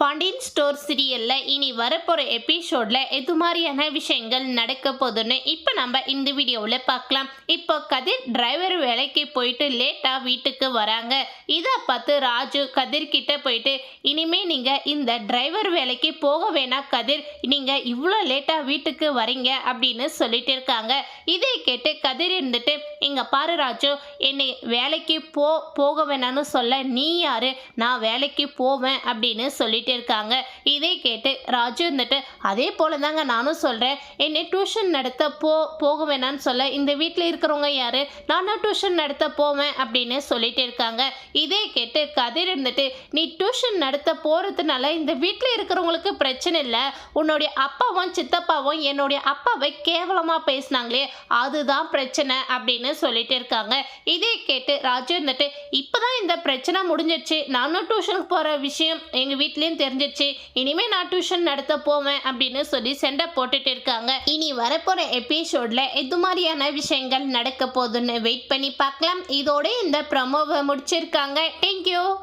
Pandian store சீரியல்ல இனி வரப்போற எபிசோட்ல எது மாதிரியான விஷயங்கள் நடக்க போகுதுன்னு இப்போ நம்ம இந்த வீடியோவில் பார்க்கலாம். இப்போ கதிர் டிரைவர் வேலைக்கு போயிட்டு லேட்டா வீட்டுக்கு வராங்க. இதை பார்த்து ராஜு கதிர் கிட்ட போயிட்டு இனிமே நீங்க இந்த டிரைவர் வேலைக்கு போக வேணாம் கதிர் நீங்க இவ்வளோ லேட்டா வீட்டுக்கு வரீங்க அப்படின்னு சொல்லிட்டு இருக்காங்க. இதை கேட்டு கதிர் இருந்துட்டு இங்க பாரு ராஜு என்னை வேலைக்கு போ போக வேணாம்னு சொல்ல நீ யாரு? நான் வேலைக்கு போவேன் அப்படின்னு சொல்லிட்டு இருக்காங்க இதை கேட்டு ராஜு இருந்துட்டு அதே போல தாங்க நானும் சொல்றேன். என்னை டியூஷன் நடத்த போ போக வேணாம்னு சொல்ல இந்த வீட்டில் இருக்கிறவங்க யாரு? நானும் டியூஷன் நடத்த போவேன் அப்படின்னு சொல்லிட்டு இருக்காங்க. இதே கேட்டு கதிர் இருந்துட்டு நீ டியூஷன் நடத்த போறதுனால இந்த வீட்டில் இருக்கிறவங்களுக்கு பிரச்சனை இல்லை. உன்னுடைய அப்பாவும் சித்தப்பாவும் என்னுடைய அப்பாவை கேவலமாக பேசினாங்களே அதுதான் பிரச்சனை அப்படின்னு சொல்லிட்டு இருக்காங்க. இதே கேட்டு ராஜு இருந்துட்டு இப்பதான் இந்த பிரச்சனை முடிஞ்சிருச்சு. நானும் டியூஷனுக்கு போகிற விஷயம் எங்கள் வீட்லேயும் தெரிஞ்சிச்சு. இனிமே நான் டியூஷன் நடத்த போவேன் அப்படின்னு சொல்லி சண்டை போட்டுட்டு இருக்காங்க. இனி வரப்போற எபிசோட்ல எது மாதிரியான விஷயங்கள் நடக்க போகுதுன்னு வெயிட் பண்ணி பார்க்கலாம். இதோட இந்த ப்ரமோவை முடிச்சிருக்காங்க. தேங்க்யூ